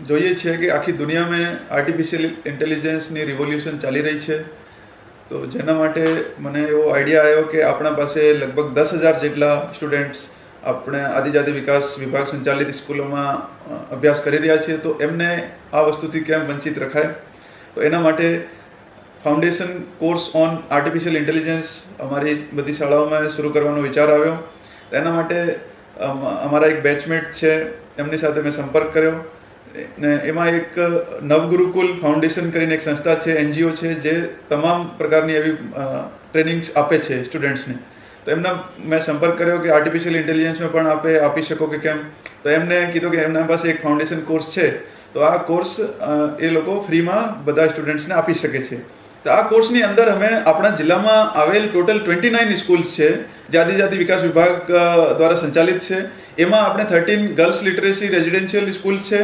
જોઈએ છીએ કે આખી દુનિયામાં આર્ટિફિશિયલ ઇન્ટેલિજન્સની રિવોલ્યુશન ચાલી રહી છે, તો જેના માટે મને એવો આઈડિયા આવ્યો કે આપણા પાસે લગભગ દસ હજાર જેટલા સ્ટુડન્ટ્સ આપણે આદિજાતિ વિકાસ વિભાગ સંચાલિત સ્કૂલોમાં અભ્યાસ કરી રહ્યા છીએ, તો એમને આ વસ્તુથી કેમ વંચિત રખાય? તો એના માટે foundation course on artificial intelligence અમારી બધી શાળાઓમાં શરૂ કરવાનો વિચાર આવ્યો. એના માટે અમારા એક બેચમેટ છે, એમની સાથે મેં સંપર્ક કર્યો. ને એમાં એક નવગુરુકુલ ફાઉન્ડેશન કરીને એક સંસ્થા છે, એનજીઓ છે, જે તમામ પ્રકારની એવી ટ્રેનિંગ્સ આપે છે સ્ટુડન્ટ્સને તો એમના મેં સંપર્ક કર્યો કે આર્ટિફિશિયલ ઇન્ટેલિજન્સમાં પણ આપે, આપી શકો કે કેમ? તો એમને કીધું કે એમના પાસે એક ફાઉન્ડેશન કોર્સ છે. તો આ કોર્સ એ લોકો ફ્રીમાં બધા સ્ટુડન્ટ્સને આપી શકે છે. તો આ કોર્સની અંદર અમે આપણા જિલ્લામાં આવેલ ટોટલ ટ્વેન્ટી નાઇન સ્કૂલ્સ છે જે આદિજાતિ વિકાસ વિભાગ દ્વારા સંચાલિત છે. એમાં આપણે thirteen girls literacy residential school છે.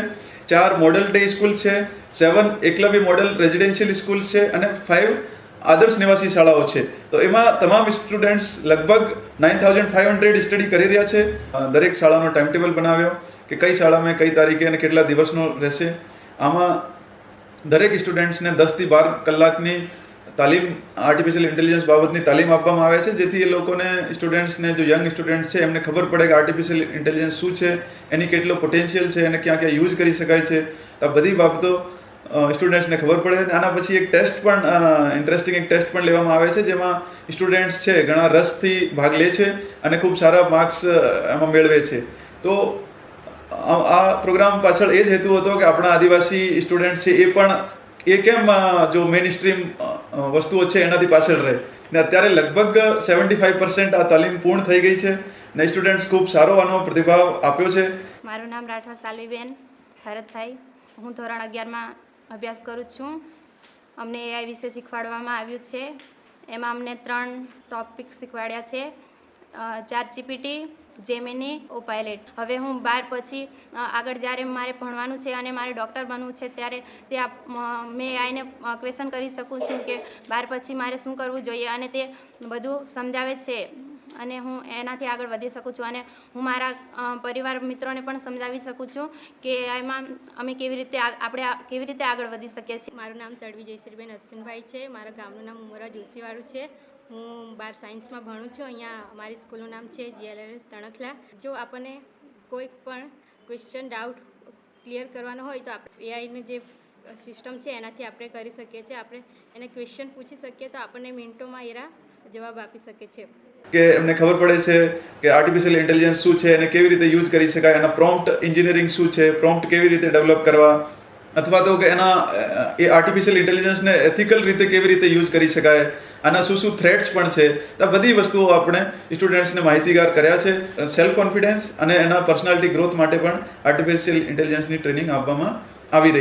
ચાર મોડલ ડે સ્કૂલ છે seven Eklavya model residential school છે અને ફાઇવ આદર્શ નિવાસી શાળાઓ છે. તો એમાં તમામ સ્ટુડન્ટ્સ લગભગ nine thousand five hundred study કરી રહ્યા છે. દરેક શાળાનો ટાઈમ ટેબલ બનાવ્યો કે કઈ શાળામાં કઈ તારીખે અને કેટલા દિવસનો રહેશે. આમાં દરેક સ્ટુડન્ટ્સને દસથી બાર કલાકની તાલીમ આર્ટિફિશિયલ ઇન્ટેલિજન્સ બાબતની તાલીમ આપવામાં આવે છે, જેથી એ લોકોને સ્ટુડન્ટ્સને જો યંગ સ્ટુડન્ટ છે, એમને ખબર પડે કે આર્ટિફિશિયલ ઇન્ટેલિજન્સ શું છે, એની કેટલો પોટેન્શિયલ છે અને ક્યાં ક્યાં યુઝ કરી શકાય છે. આ બધી બાબતો સ્ટુડન્ટ્સને ખબર પડે અને આના પછી એક ટેસ્ટ પણ ઇન્ટરેસ્ટિંગ એક ટેસ્ટ પણ લેવામાં આવે છે, જેમાં સ્ટુડન્ટ્સ છે, ઘણા રસથી ભાગ લે છે અને ખૂબ સારા માર્ક્સ એમાં મેળવે છે. તો આ પ્રોગ્રામ પાછળ એ જ હેતુ હતો કે આપણા આદિવાસી સ્ટુડન્ટ છે, એ પણ, એ કેમ જો મેઇન સ્ટ્રીમ વસ્તુઓ છે એનાથી પાછળ રહે. ને અત્યારે લગભગ સેવન્ટી ફાઈવ પર્સન્ટ આ તાલીમ પૂર્ણ થઈ ગઈ છે ને સ્ટુડન્ટ્સ ખૂબ સારો આનો પ્રતિભાવ આપ્યો છે. મારું નામ રાઠવા સાલવીબેન ભારતભાઈ હું ધોરણ અગિયારમાં અભ્યાસ કરું છું. અમને એઆઈ વિશે શીખવાડવામાં આવ્યું છે. એમાં અમને ત્રણ ટોપિક શીખવાડ્યા છે. ચાર જીપીટી જેમિની ઓ પાયલેટ. હવે હું બાર પછી આગળ જ્યારે મારે ભણવાનું છે અને મારે ડૉક્ટર બનવું છે ત્યારે તે મેં આઈને ક્વેશ્ચન કરી શકું છું કે બાર પછી મારે શું કરવું જોઈએ અને તે બધું સમજાવે છે અને હું એનાથી આગળ વધી શકું છું અને હું મારા પરિવાર મિત્રોને પણ સમજાવી શકું છું કે એમાં અમે કેવી રીતે આપણે કેવી રીતે આગળ વધી શકીએ છીએ. મારું નામ તડવી જયશ્રીબેન અશ્વિનભાઈ છે. મારા ગામનું નામ ઉમરા જોશીવાળું છે. હું બાર સાયન્સમાં ભણું છું. અહીંયા અમારી સ્કૂલનું નામ છે જીએલએસ તણખલા. જો આપણને કોઈ પણ ક્વેશ્ચન ડાઉટ ક્લિયર કરવાનો હોય તો આપણે એઆઈનું જે સિસ્ટમ છે એનાથી આપણે કરી શકીએ છીએ. આપણે એને ક્વેશ્ચન પૂછી શકીએ તો આપણને મિનિટોમાં એરા જવાબ આપી શકે છે. કે એમને ખબર પડે છે કે આર્ટિફિશિયલ ઇન્ટેલિજન્સ શું છે અને કેવી રીતે યુઝ કરી શકાય? એના પ્રોમ્પ્ટ એન્જિનિયરિંગ શું છે? પ્રોમ્પ્ટ કેવી રીતે ડેવલપ કરવા? અથવા તો કે એના એ આર્ટિફિશિયલ ઇન્ટેલિજન્સને એથિકલ રીતે કેવી રીતે યુઝ કરી શકાય? આના શું શું થ્રેટ્સ પણ છે આ બધી વસ્તુઓ આપણે સ્ટુડન્ટ્સને માહિતીગાર કર્યા છે. સેલ્ફ કોન્ફિડન્સ અને એના પર્સનાલિટી ગ્રોથ માટે પણ આર્ટિફિશિયલ ઇન્ટેલિજન્સની ટ્રેનિંગ આપવામાં આવી રહી